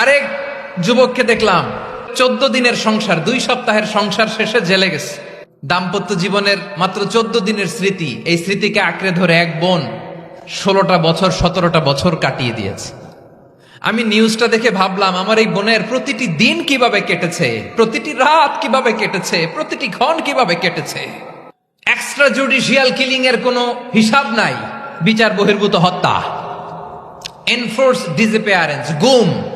আরেক যুবককে দেখলাম। চোদ্দ দিনের সংসার, দুই সপ্তাহের সংসার শেষে জেলে গেছে। দাম্পত্য জীবনের মাত্র চোদ্দ দিনের স্মৃতি, এই স্মৃতিকে আঁকড়ে ধরে এক বোন ষোলোটা বছর, সতেরোটা বছর কাটিয়ে দিয়েছে। আমি নিউজটা দেখে ভাবলাম, আমার এই বোনের প্রতিটি দিন কীভাবে কেটেছে? প্রতিটি রাত কীভাবে কেটেছে? প্রতিটি ক্ষণ কীভাবে কেটেছে? এক্সট্রা জুডিশিয়াল কিলিং এর কোনো হিসাব নাই। বিচার বহির্ভূত হত্যা। এনফোর্স ডিসঅ্যাপিয়ারেন্স গুম।